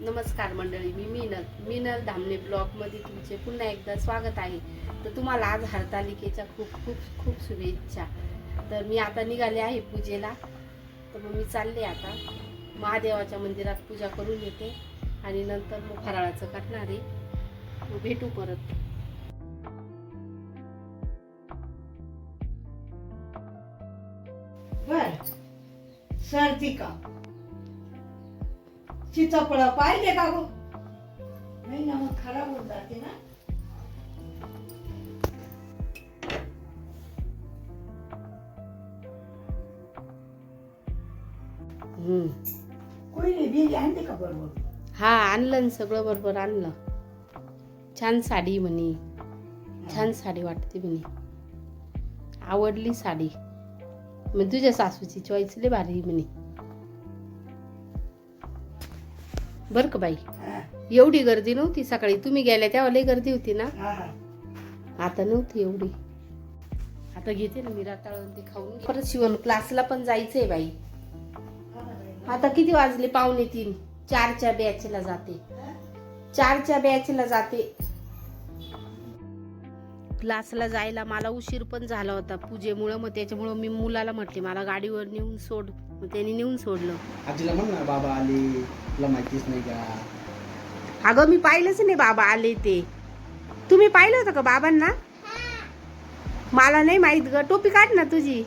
नमस्कार मंडळी मी मीनल. मीनल धामणे ब्लॉगमध्ये तुमचे पुन्हा एकदा स्वागत आहे. तर तुम्हाला आज हरतालिकेच्या खूप खूप खूप शुभेच्छा. तर मी आता निघाले आहे पूजेला. तर मग मी चालले आता. महादेवाच्या मंदिरात पूजा करून येते आणि नंतर मग फराळाचं करणार आहे. मग भेटू परत. बर. सर्दी का? पाहिले का गो? नाही ना मग खराब होऊन जाते ना. हम्म. कोणी नाही बिल आणते का बरोबर? हा आणलं ना सगळं बरोबर आणलं. छान साडी म्हणे. छान साडी वाटते म्हणे. आवडली साडी. मग तुझ्या सासूची चॉईस लय भारी म्हणे. बर का बाई? एवढी गर्दी नव्हती सकाळी. तुम्ही गेल्या तेव्हा लय गर्दी होती ना. आता नव्हती एवढी. आता घेते ना मी राताळून ते खाऊन. परत शिवण क्लासला पण जायचंय बाई. आता किती वाजले? पावणे तीन. चारच्या बॅचला जाते. चारच्या बॅचला जाते. क्लासला जायला मला उशीर पण झाला होता पूजेमुळं. मग त्याच्यामुळं मी मुलाला म्हटले मला गाडीवर नेऊन सोड. मग त्यांनी नेऊन सोडलं. आजीला म्हण ना बाबा आले. तुला माहितीच नाही का? अगं मी पाहिलंच नाही बाबा आले ते. तुम्ही पाहिलं होतं का बाबांना? मला नाही माहीत ग. टोपी काढ ना तुझी.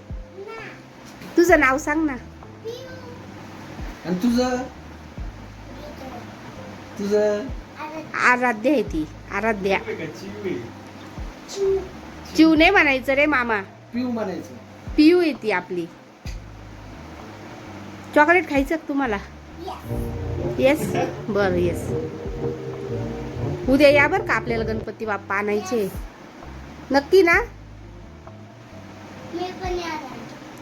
तुझं नाव सांग ना. आणि तुझं? तुझं? आराध्या आहे ती. आराध्या. चिव नाही म्हणायचं रे मामा. पिऊ म्हणायचं. पियू आहे ती आपली. चॉकलेट खायचं तुम्हाला? येस बर येस उद्या या बर का आपल्याला गणपती बाप्पा आणायचे? नक्की ना.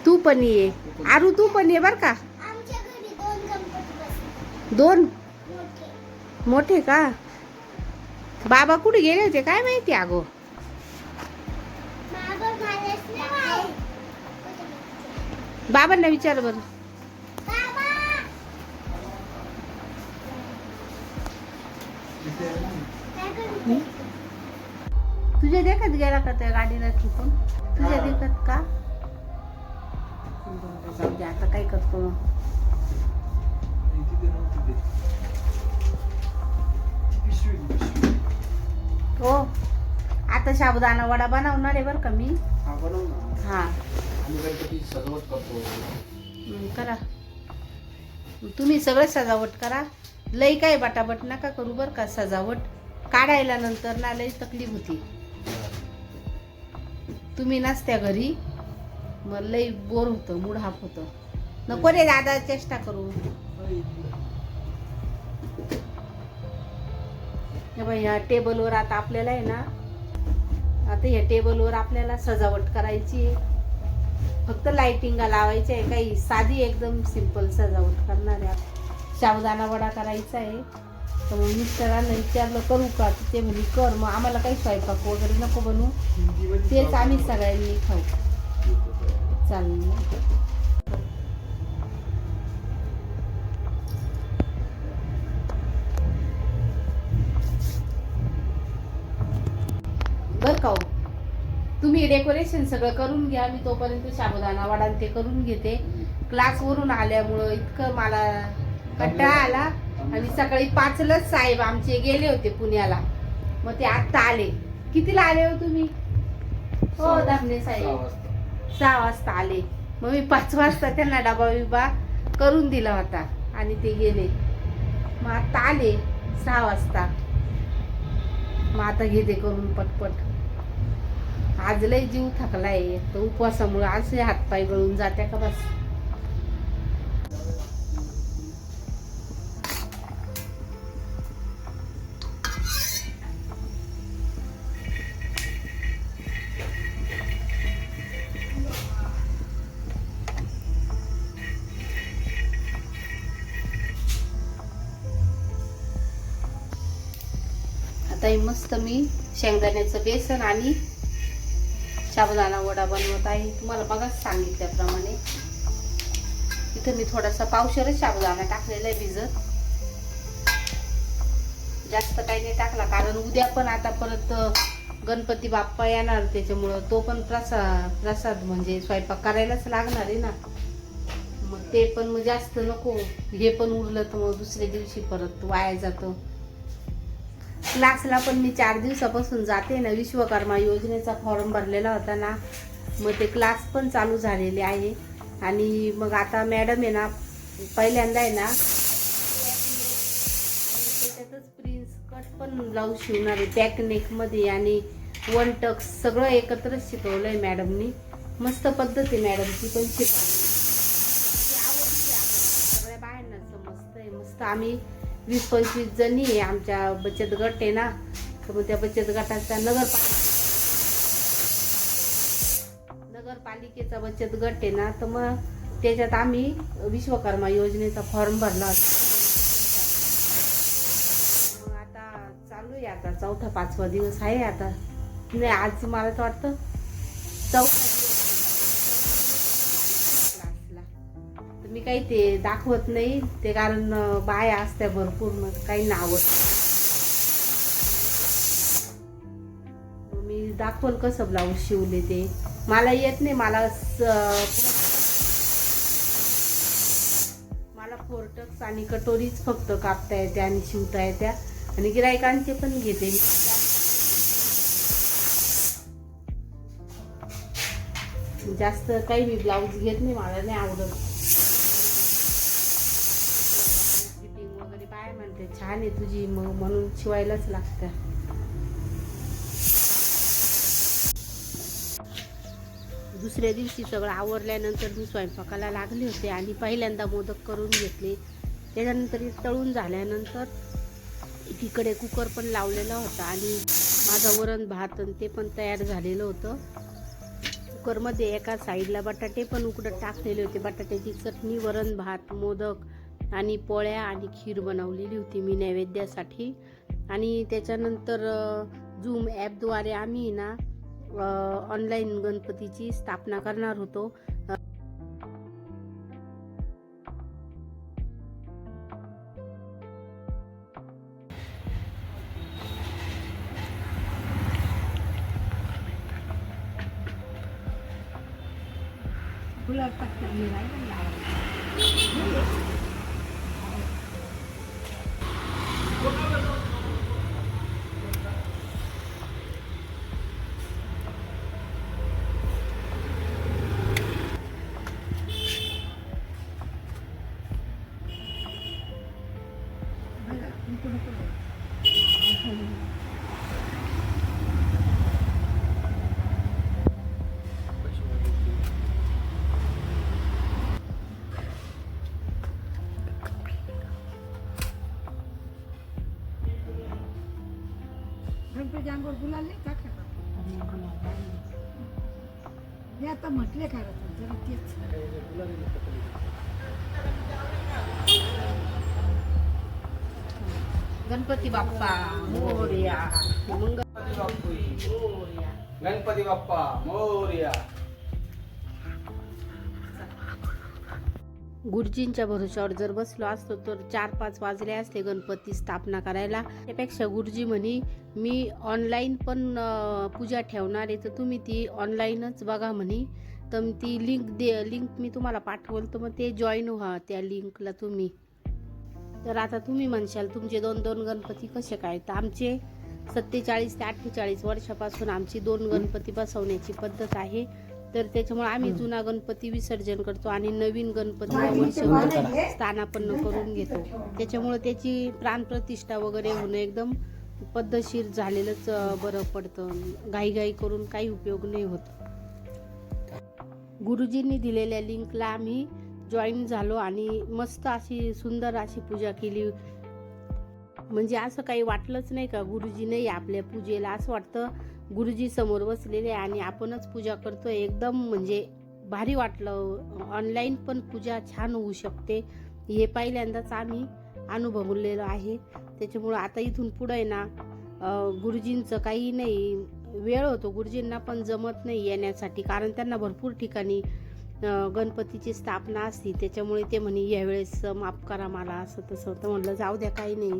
तू पण ये. आरू तू पण ये बर का? दोन मोठे. का? बाबा कुठे गेले होते? काय माहिती अगो. बाबांना विचार बर बाबा काय करते? तुझ्या देखत गेला का त्या गाडीला चुकून तुझ्या देखत का? आता काय करतो मग? हो आता साबुदाणा वडा बनवणार आहे बरं का मी. हं, करा. तुम्ही सगळं सजावट करा. लई काय बटाबट नका करू बरं का सजावट. काढायला नंतर ना लई तकलीफ होती. तुम्ही नसत्या घरी. मग लई बोर होतं मूड हाफ होतं. नको रे दादा चेष्टा करू. ह्या टेबलवर आता आपल्याला आहे ना आता ह्या टेबलवर आपल्याला सजावट करायची आहे. फक्त लाइटिंग लावायची आहे काही साधी एकदम सिंपल सजावट करणार आहे साबुदाणा वडा करायचा आहे. तर मग मिस्टरांना विचारलं करू का? ते म्हणजे कर मग आम्हाला काही स्वयंपाक वगैरे नको बनवू. तेच आम्ही सगळ्यांनी खाऊ. चालेल बरं का हो? तुम्ही डेकोरेशन सगळं करून घ्या. मी तोपर्यंत साबुदाणा वडा आणि ते करून घेते. क्लासवरून आल्यामुळं इतकं मला कंटाळा आला आणि सकाळी पाचलाच साहेब आमचे गेले होते पुण्याला. मग ते आत्ता आले. कितीला आले हो तुम्ही? हो सहा साहेब. सहा वाजता. आले. मग मी पाच वाजता त्यांना डबा बिबा करून दिला होता. आणि ते गेले. मग आता आले. सहा वाजता. मग आता घेते करून पटपट. आज लय जीव थकलाय. तर उपवासामुळे असे हातपाय गळून जात्या का बस? मस्त मी शेंगदाण्याचं बेसन आणि साबुदाणा वडा बनवत आहे. तुम्हाला बघाच सांगितल्याप्रमाणे. इथं मी थोडासा पावशरच साबुदाणा टाकलेला आहे भिजत. जास्त काही नाही टाकला कारण उद्या पण आता परत गणपती बाप्पा येणार त्याच्यामुळं तो पण प्रसाद प्रसाद म्हणजे स्वयंपाक करायलाच लागणार आहे ना. मग ते पण मग जास्त नको. हे पण उरलं तर मग दुसऱ्या दिवशी परत वाया जातो. क्लासला पण मी चार दिवसापासून जाते ना विश्वकर्मा योजनेचा फॉर्म भरलेला होता ना मग ते क्लास पण चालू झालेले आहे. आणि मग आता मॅडम आहे ना पहिल्यांदा आहे ना त्याच्यातच प्रिन्स कट पण ब्लाऊज शिवणार आहे. बॅक नेकमध्ये आणि वन टक्स सगळं एकत्रच आहे मॅडमनी मस्त पद्धत आहे मॅडमची पण शिकवली. सगळ्या बायांना समजतंय मस्त. आम्ही वीस पंचवीस जणी आहे आमच्या बचत गट आहे ना. तर मग त्या बचत गटाचा नगरपालिका नगरपालिकेचा बचत गट आहे ना तर मग त्याच्यात आम्ही विश्वकर्मा योजनेचा फॉर्म भरला होता मग आता चालू आहे आता चौथा पाचवा दिवस आहे आता. नाही आज मला तर वाटतं चौथा मी काही ते दाखवत नाही. ते कारण बाया असत्या भरपूर मग काही नावत मी दाखवल कसं ब्लाऊज शिवले ते? मला येत नाही मला मला फोरटक्स आणि कटोरीच फक्त कापता येते आणि शिवता येत्या आणि गिरायकांचे पण घेते मी. जास्त काही मी ब्लाऊज घेत नाही मला नाही आवडत. म्हणते छान आहे तुझी मग म्हणून शिवायलाच लागतं. दुसऱ्या दिवशी सगळं आवरल्यानंतर मी स्वयंपाकाला लागले होते आणि पहिल्यांदा मोदक करून घेतले. त्याच्यानंतर तळून झाल्यानंतर तिकडे कुकर पण लावलेला होता आणि माझा वरण भात आणि ते पण तयार झालेलं होतं. कुकरमध्ये एका साईडला बटाटे पण उकडत टाकलेले होते. बटाट्याची चटणी वरण भात मोदक आणि पोळ्या आणि खीर बनवलेली होती मी नैवेद्यासाठी. आणि त्याच्यानंतर झूम ॲपद्वारे आम्ही ना ऑनलाईन गणपतीची स्थापना करणार होतो. गुलाब आता म्हटले जरा तेच. गणपती बाप्पा मोरया. गणपती बाप्पा मोर्या. गुरुजींच्या भरोशावर जर बसलो असतो तर चार पाच वाजले असते गणपती स्थापना करायला. त्यापेक्षा गुरुजी म्हणे मी ऑनलाईन पण पूजा ठेवणार आहे तर तुम्ही ती ऑनलाईनच बघा म्हणे. तर ती लिंक दे लिंक मी तुम्हाला पाठवल तर मग ते जॉईन व्हा त्या लिंकला तुम्ही. तर आता तुम्ही म्हणशाल तुमचे दोन दोन गणपती कसे काय? तर आमचे सत्तेचाळीस ते अठ्ठेचाळीस वर्षापासून आमची दोन गणपती बसवण्याची पद्धत आहे. तर त्याच्यामुळे आम्ही जुना गणपती विसर्जन करतो आणि नवीन वर्षभर स्थानापन्न करून घेतो. त्याच्यामुळे त्याची प्राणप्रतिष्ठा वगैरे होणं एकदम पद्धतशीर झालेलंच बरं पडतं. घाईघाई करून काही उपयोग नाही होत. गुरुजींनी दिलेल्या लिंकला आम्ही जॉईन झालो आणि मस्त अशी सुंदर अशी पूजा केली. म्हणजे असं काही वाटलंच नाही का गुरुजी नाही आपल्या पूजेला? असं वाटतं गुरुजी समोर बसलेले आणि आपणच पूजा करतो एकदम म्हणजे भारी वाटलं. ऑनलाईन पण पूजा छान होऊ शकते. हे पहिल्यांदाच आम्ही अनुभवलेलं आहे. त्याच्यामुळं आता इथून पुढं आहे ना गुरुजींचं काही नाही. वेळ होतो. गुरुजींना पण जमत नाही येण्यासाठी. कारण त्यांना भरपूर ठिकाणी गणपतीची स्थापना असती. त्याच्यामुळे ते म्हणे यावेळेस माफ करा मला असं तसं. तर म्हणलं जाऊ द्या काही नाही.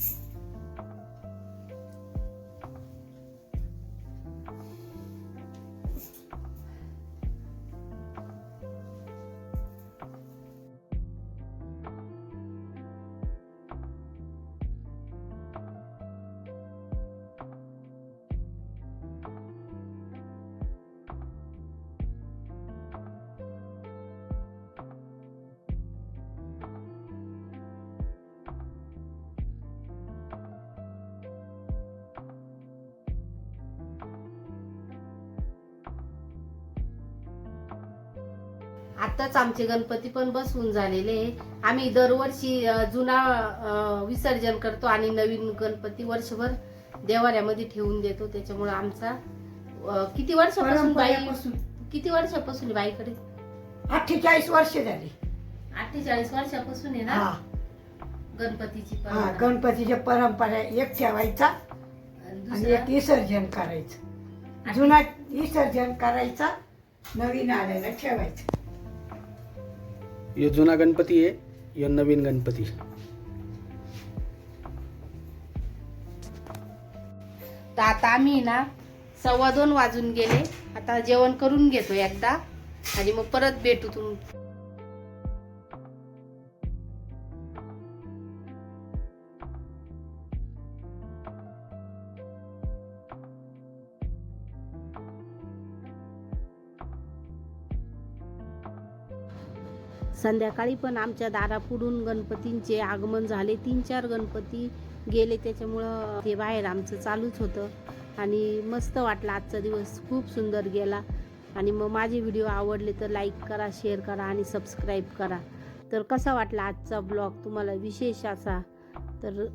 आताच आमचे गणपती पण बसवून झालेले. आम्ही दरवर्षी जुना विसर्जन करतो आणि नवीन गणपती वर्षभर देवाऱ्यामध्ये ठेवून देतो. त्याच्यामुळे आमचा किती वर्षापासून बाई किती वर्षापासून बाईकडे? अठ्ठेचाळीस वर्ष झाली. अठ्ठेचाळीस वर्षापासून आहे ना? गणपतीची. गणपतीच्या परंपरा एक ठेवायचा आणि एक विसर्जन करायचं. जुना विसर्जन करायचा नवीन आलेला ठेवायचं. यो जुना गणपती आहे यो नवीन गणपती. तर आता आम्ही ना सव्वा दोन वाजून गेले. आता जेवण करून घेतो एकदा आणि मग परत भेटू तुम संध्याकाळी पण आमच्या दारापुढून गणपतींचे आगमन झाले. तीन चार गणपती गेले. त्याच्यामुळं ते बाहेर आमचं चालूच होतं. आणि मस्त वाटलं आजचा दिवस. खूप सुंदर गेला. आणि मग माझे व्हिडिओ आवडले तर लाईक करा शेअर करा आणि सबस्क्राईब करा. तर कसा वाटला आजचा ब्लॉग? तुम्हाला विशेष असा. तर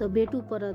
तर भेटू परत.